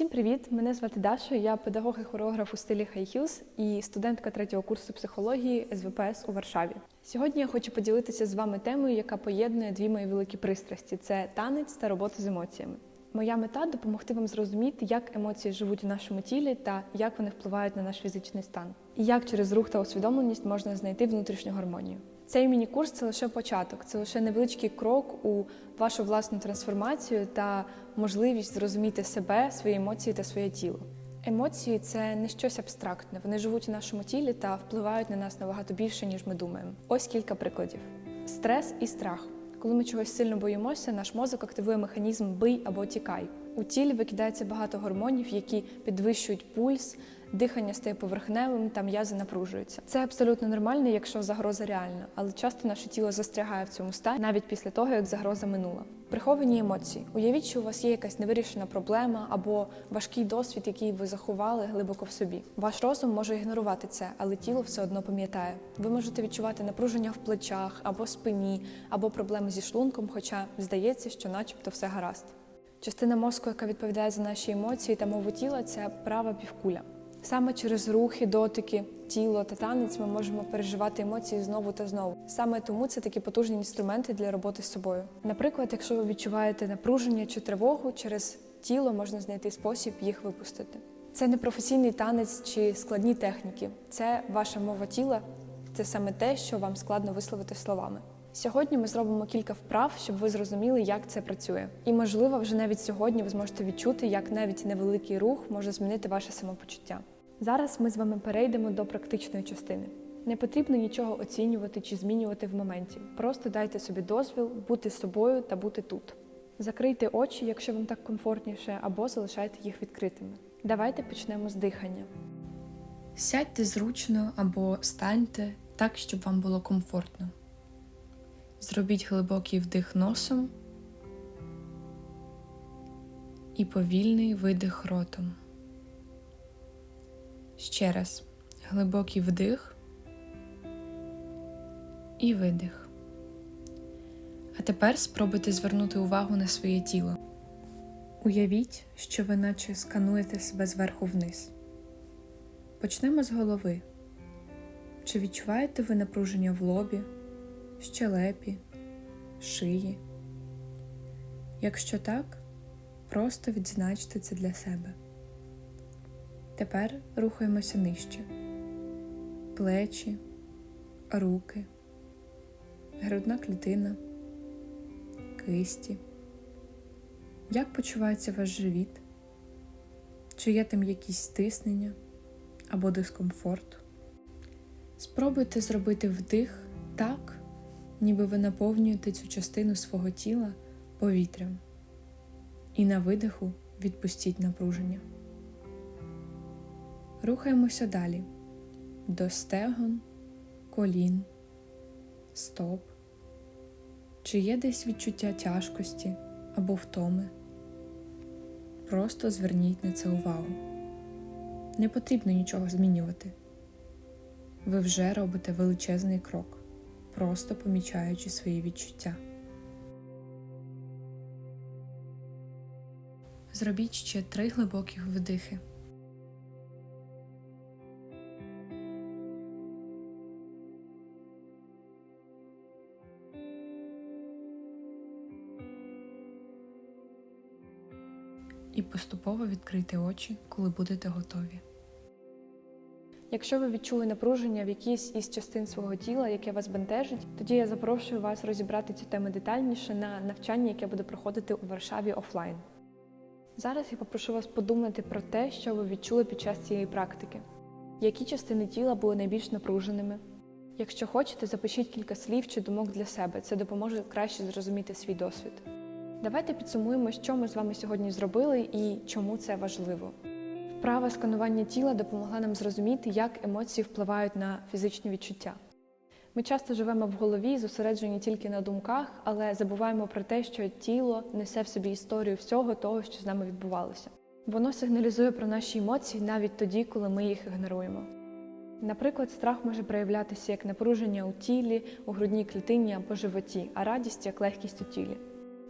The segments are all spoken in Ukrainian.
Всім привіт! Мене звати Даша. Я педагог і хореограф у стилі High Heels і студентка третього курсу психології СВПС у Варшаві. Сьогодні я хочу поділитися з вами темою, яка поєднує дві мої великі пристрасті: це танець та робота з емоціями. Моя мета допомогти вам зрозуміти, як емоції живуть у нашому тілі та як вони впливають на наш фізичний стан, і як через рух та усвідомленість можна знайти внутрішню гармонію. Цей міні-курс це лише початок, це лише невеличкий крок у вашу власну трансформацію та можливість зрозуміти себе, свої емоції та своє тіло. Емоції це не щось абстрактне. Вони живуть у нашому тілі та впливають на нас набагато більше, ніж ми думаємо. Ось кілька прикладів: стрес і страх. Коли ми чогось сильно боїмося, наш мозок активує механізм бий або тікай. У тілі викидається багато гормонів, які підвищують пульс, дихання стає поверхневим та м'язи напружуються. Це абсолютно нормально, якщо загроза реальна, але часто наше тіло застрягає в цьому стані навіть після того, як загроза минула. Приховані емоції. Уявіть, що у вас є якась невирішена проблема або важкий досвід, який ви заховали глибоко в собі. Ваш розум може ігнорувати це, але тіло все одно пам'ятає. Ви можете відчувати напруження в плечах або спині, або проблеми зі шлунком, хоча здається, що, начебто, все гаразд. Частина мозку, яка відповідає за наші емоції та мову тіла, це права півкуля. Саме через рухи, дотики, тіло та танець ми можемо переживати емоції знову та знову. Саме тому це такі потужні інструменти для роботи з собою. Наприклад, якщо ви відчуваєте напруження чи тривогу, через тіло можна знайти спосіб їх випустити. Це не професійний танець чи складні техніки, це ваша мова тіла, це саме те, що вам складно висловити словами. Сьогодні ми зробимо кілька вправ, щоб ви зрозуміли, як це працює. І можливо, вже навіть сьогодні ви зможете відчути, як навіть невеликий рух може змінити ваше самопочуття. Зараз ми з вами перейдемо до практичної частини. Не потрібно нічого оцінювати чи змінювати в моменті. Просто дайте собі дозвіл бути собою та бути тут. Закрийте очі, якщо вам так комфортніше, або залишайте їх відкритими. Давайте почнемо з дихання. Сядьте зручно або станьте так, щоб вам було комфортно. Зробіть глибокий вдих носом і повільний видих ротом. Ще раз глибокий вдих і видих. А тепер спробуйте звернути увагу на своє тіло. Уявіть, що ви наче скануєте себе зверху вниз. Почнемо з голови. Чи відчуваєте ви напруження в лобі, щелепі, шиї? Якщо так, просто відзначте це для себе. Тепер рухаємося нижче. Плечі, руки, грудна клітина, кисті. Як почувається ваш живіт? Чи є там якісь стиснення або дискомфорт? Спробуйте зробити вдих так, ніби ви наповнюєте цю частину свого тіла повітрям. І на видиху відпустіть напруження. Рухаємося далі до стегон, колін, стоп. Чи є десь відчуття тяжкості або втоми? Просто зверніть на це увагу. Не потрібно нічого змінювати. Ви вже робите величезний крок, просто помічаючи свої відчуття. Зробіть ще три глибоких вдихи. І поступово відкрийте очі, коли будете готові. Якщо ви відчули напруження в якійсь із частин свого тіла, яке вас бентежить, тоді я запрошую вас розібрати цю тему детальніше на навчанні, яке буде проходити у Варшаві офлайн. Зараз я попрошу вас подумати про те, що ви відчули під час цієї практики. Які частини тіла були найбільш напруженими? Якщо хочете, запишіть кілька слів чи думок для себе. Це допоможе краще зрозуміти свій досвід. Давайте підсумуємо, що ми з вами сьогодні зробили і чому це важливо. Вправа сканування тіла допомогла нам зрозуміти, як емоції впливають на фізичні відчуття. Ми часто живемо в голові, зосереджені тільки на думках, але забуваємо про те, що тіло несе в собі історію всього того, що з нами відбувалося. Воно сигналізує про наші емоції навіть тоді, коли ми їх ігноруємо. Наприклад, страх може проявлятися як напруження у тілі, у грудній клітині або животі, а радість як легкість у тілі.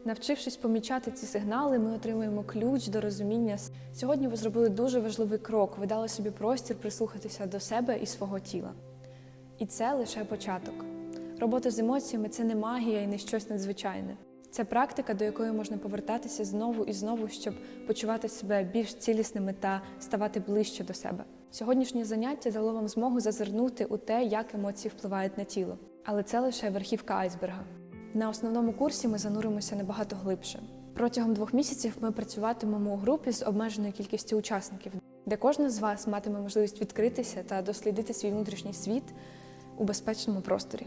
Навчившись помічати ці сигнали, ми отримуємо ключ до розуміння. Сьогодні ви зробили дуже важливий крок. Ви дали собі простір прислухатися до себе і свого тіла. І це лише початок. Робота з емоціями це не магія і не щось надзвичайне. Це практика, до якої можна повертатися знову і знову, щоб почувати себе більш цілісними та ставати ближче до себе. Сьогоднішнє заняття дало вам змогу зазирнути у те, як емоції впливають на тіло. Але це лише верхівка айсберга. На основному курсі ми зануримося набагато глибше. Протягом двох місяців ми працюватимемо у групі з обмеженою кількістю учасників, де кожен з вас матиме можливість відкритися та дослідити свій внутрішній світ у безпечному просторі.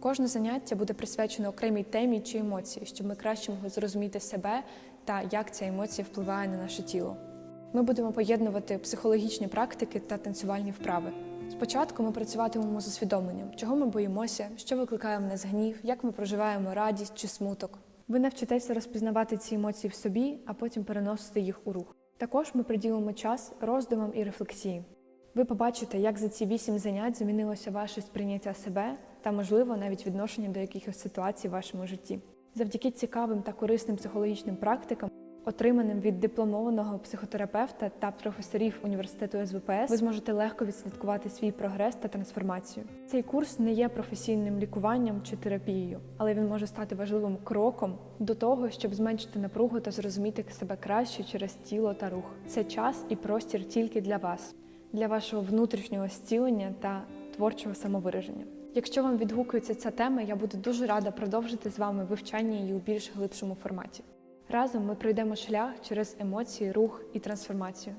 Кожне заняття буде присвячено окремій темі чи емоції, щоб ми краще могли зрозуміти себе та як ця емоція впливає на наше тіло. Ми будемо поєднувати психологічні практики та танцювальні вправи. Спочатку ми працюватимемо з усвідомленням, чого ми боїмося, що викликає в нас гнів, як ми проживаємо радість чи смуток. Ви навчитеся розпізнавати ці емоції в собі, а потім переносити їх у рух. Також ми приділимо час роздумам і рефлексії. Ви побачите, як за ці вісім занять змінилося ваше сприйняття себе та, можливо, навіть відношення до якихось ситуацій в вашому житті. Завдяки цікавим та корисним психологічним практикам, отриманим від дипломованого психотерапевта та професорів університету СВПС, ви зможете легко відслідкувати свій прогрес та трансформацію. Цей курс не є професійним лікуванням чи терапією, але він може стати важливим кроком до того, щоб зменшити напругу та зрозуміти себе краще через тіло та рух. Це час і простір тільки для вас, для вашого внутрішнього зцілення та творчого самовираження. Якщо вам відгукується ця тема, я буду дуже рада продовжити з вами вивчання її у більш глибшому форматі. Разом ми пройдемо шлях через емоції, рух і трансформацію.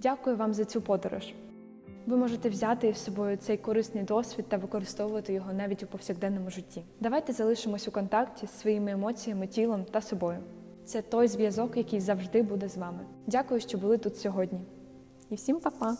Дякую вам за цю подорож. Ви можете взяти з собою цей корисний досвід та використовувати його навіть у повсякденному житті. Давайте залишимось у контакті з своїми емоціями, тілом та собою. Це той зв'язок, який завжди буде з вами. Дякую, що були тут сьогодні. І всім па-па!